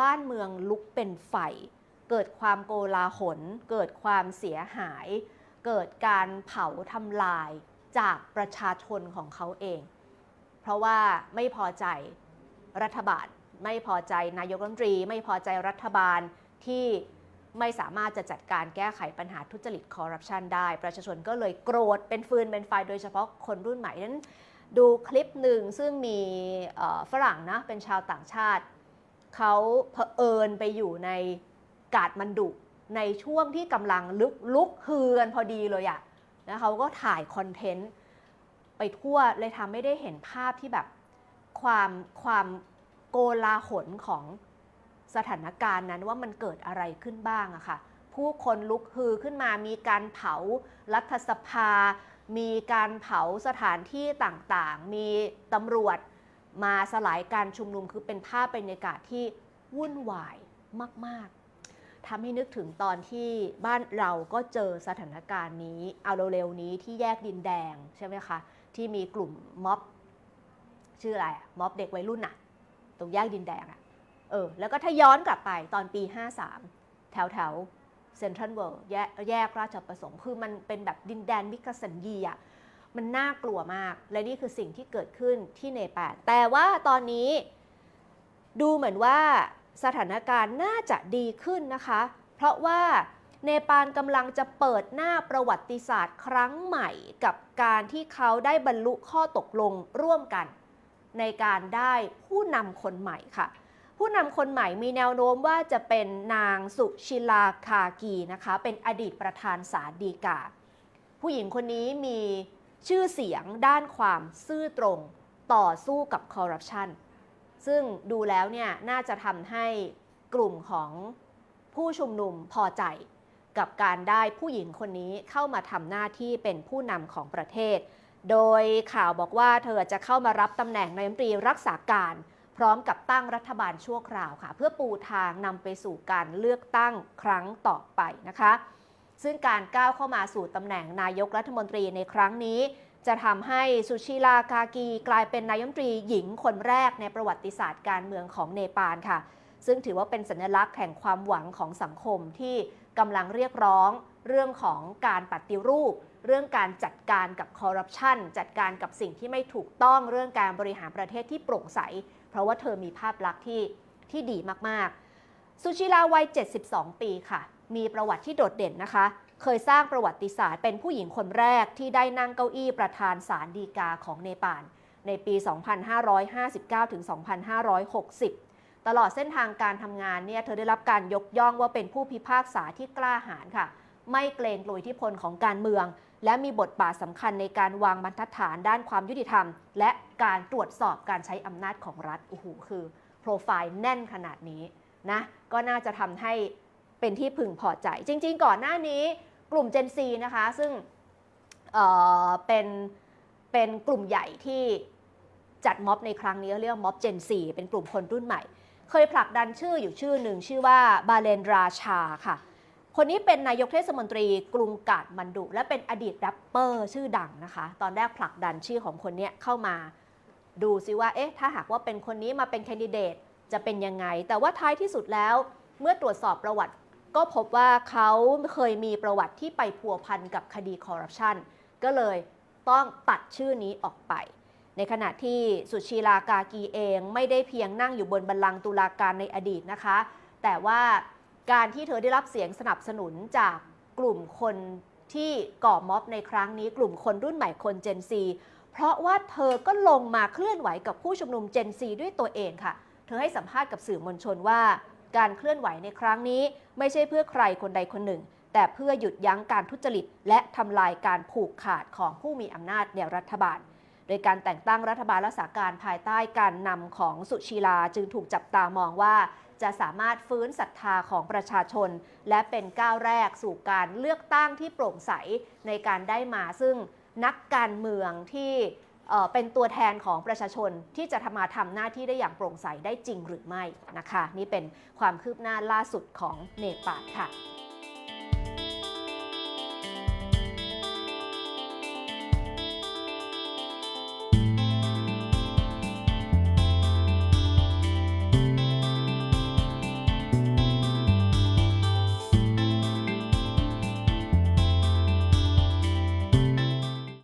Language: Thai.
บ้านเมืองลุกเป็นไฟ เกิดความโกลาหล เกิดความเสียหาย เกิดการเผาทำลายจากประชาชนของเขาเอง เพราะว่าไม่พอใจรัฐบาล ไม่พอใจนายกรัฐมนตรี ไม่พอใจรัฐบาลที่ไม่สามารถจะจัดการแก้ไขปัญหาทุจริตคอร์รัปชันได้ ประชาชนก็เลยโกรธเป็นฟืนเป็นไฟโดยเฉพาะคนรุ่นใหม่นั้นดูคลิปหนึ่งซึ่งมีฝรั่งนะเป็นชาวต่างชาติ เขาเผอิญไปอยู่ในกาดมันดุในช่วงที่กำลังลุกลุกฮือกันพอดีเลยอะแล้วเขาก็ถ่ายคอนเทนต์ไปทั่วเลยทำไม่ได้เห็นภาพที่แบบความความโกลาหลของสถานการณ์นั้นว่ามันเกิดอะไรขึ้นบ้างอะค่ะ ผู้คนลุกฮือขึ้นมามีการเผารัฐสภา มีการเผาสถานที่ต่างๆ มีตำรวจ มาสลายการชุมนุมคือเป็นภาพบรรยากาศที่วุ่นวายมาก ๆทำให้นึกถึงตอนที่บ้านเราก็เจอสถานการณ์นี้ เอาเร็วๆนี้ที่แยกดินแดงใช่ไหมคะ ที่มีกลุ่มม็อบชื่ออะไรม็อบเด็กวัยรุ่นอะตรงแยกดินแดงอะเออ แล้วก็ถ้าย้อนกลับไปตอนปี 53 แถวแถวเซ็นทรัลเวิลด์แยกแยกราชประสงค์ คือมันเป็นแบบดินแดนมิกสันยีอะ มันน่ากลัวมาก และนี่คือสิ่งที่เกิดขึ้นที่เนปาลแต่ว่าตอนนี้ดูเหมือนว่าสถานการณ์น่าจะดีขึ้นนะคะ เพราะว่าเนปาลกำลังจะเปิดหน้าประวัติศาสตร์ครั้งใหม่กับการที่เขาได้บรรลุข้อตกลงร่วมกัน ในการได้ผู้นำคนใหม่ค่ะ ผู้นำคนใหม่มีแนวโน้มว่าจะเป็นนางสุชิลาคากีนะคะ เป็นอดีตประธานศาลฎีกา ผู้หญิงคนนี้มี ชื่อเสียงด้านความซื่อตรงต่อสู้กับคอร์รัปชันซึ่งดูแล้วเนี่ยน่าจะทำให้กลุ่มของผู้ชุมนุมพอใจกับการได้ผู้หญิงคนนี้เข้ามาทำหน้าที่เป็นผู้นำของประเทศ โดยข่าวบอกว่าเธอจะเข้ามารับตำแหน่งนายกรัฐมนตรีรักษาการ พร้อมกับตั้งรัฐบาลชั่วคราวค่ะ เพื่อปูทางนำไปสู่การเลือกตั้งครั้งต่อไปนะคะ ซึ่งการก้าวเข้ามาสู่ตำแหน่งนายกรัฐมนตรีในครั้งนี้ จะทำให้สุชิลาคากีกลายเป็นนายมนตรีหญิงคนแรกในประวัติศาสตร์การเมืองของเนปาลค่ะ ซึ่งถือว่าเป็นสัญลักษณ์แห่งความหวังของสังคมที่กำลังเรียกร้อง เรื่องของการปฏิรูป เรื่องการจัดการกับคอร์รัปชันจัดการกับสิ่งที่ไม่ถูกต้องเรื่องการบริหารประเทศที่โปร่งใส เพราะว่าเธอมีภาพลักษณ์ที่ที่ดีมากๆ สุชิลาวัย 72 ปีค่ะ มีประวัติที่โดดเด่นนะคะ เคยสร้างประวัติศาสตร์เป็นผู้หญิงคนแรกที่ได้นั่งเก้าอี้ประธานศาลฎีกาของเนปาลในปี 2559 ถึง 2560 ตลอดเส้นทางการทำงานเนี่ยเธอได้รับการยกย่องว่าเป็นผู้พิพากษาที่กล้าหาญค่ะ ไม่เกรงกลัวอิทธิพลของการเมือง และมีบทบาทสำคัญในการวางบรรทัดฐานด้านความยุติธรรม และการตรวจสอบการใช้อำนาจของรัฐโอ้โหคือ โปรไฟล์แน่นขนาดนี้นะก็น่าจะทำให้ เป็นที่พึงพอใจ จริง ๆ ก่อนหน้านี้กลุ่ม Gen Z นะคะซึ่งเอ่อเป็นเป็นกลุ่มใหญ่ที่จัดม็อบในครั้งนี้เรียกม็อบ Gen Z เป็นกลุ่มคนรุ่นใหม่ เคยผลักดันชื่ออยู่ชื่อหนึ่งชื่อว่าบาเลนราชาค่ะ คนนี้เป็นนายกเทศมนตรีกรุงกาดมันดุ และเป็นอดีตแรปเปอร์ชื่อดังนะคะ ตอนแรกผลักดันชื่อของคนนี้เข้ามาดูซิว่าเอ๊ะถ้าหากว่าเป็นคนนี้มาเป็นแคนดิเดตจะเป็นยังไง แต่ว่าท้ายที่สุดแล้วเมื่อตรวจสอบประวัติ ก็พบว่าเขาเคยมีประวัติที่ไปพัวพันกับคดีคอร์รัปชันก็เลยต้องตัดชื่อนี้ออกไป ในขณะที่สุชีลากากีเองไม่ได้เพียงนั่งอยู่บนบัลลังก์ตุลาการในอดีตนะคะ แต่ว่าการที่เธอได้รับเสียงสนับสนุนจากกลุ่มคนที่ก่อม็อบในครั้งนี้ กลุ่มคนรุ่นใหม่คนเจนซีเพราะว่าเธอก็ลงมาเคลื่อนไหวกับผู้ชุมนุมเจนซีด้วยตัวเองค่ะ เธอให้สัมภาษณ์กับสื่อมวลชนว่า การเคลื่อนไหวในครั้งนี้ ไม่ใช่เพื่อใครคนใดคนหนึ่ง แต่เพื่อหยุดยั้งการทุจริต และทำลายการผูกขาดของผู้มีอำนาจในรัฐบาล โดยการแต่งตั้งรัฐบาลรักษาการภายใต้การนำของสุชีลาจึงถูกจับตามองว่าจะสามารถฟื้นศรัทธาของประชาชน และเป็นก้าวแรกสู่การเลือกตั้งที่โปร่งใสในการได้มาซึ่งนักการเมืองที่ เป็นตัวแทนของประชาชนที่จะทำมาทำหน้าที่ได้อย่างโปร่งใสได้จริงหรือไม่นะคะ นี่เป็นความคืบหน้าล่าสุดของเนปาลค่ะ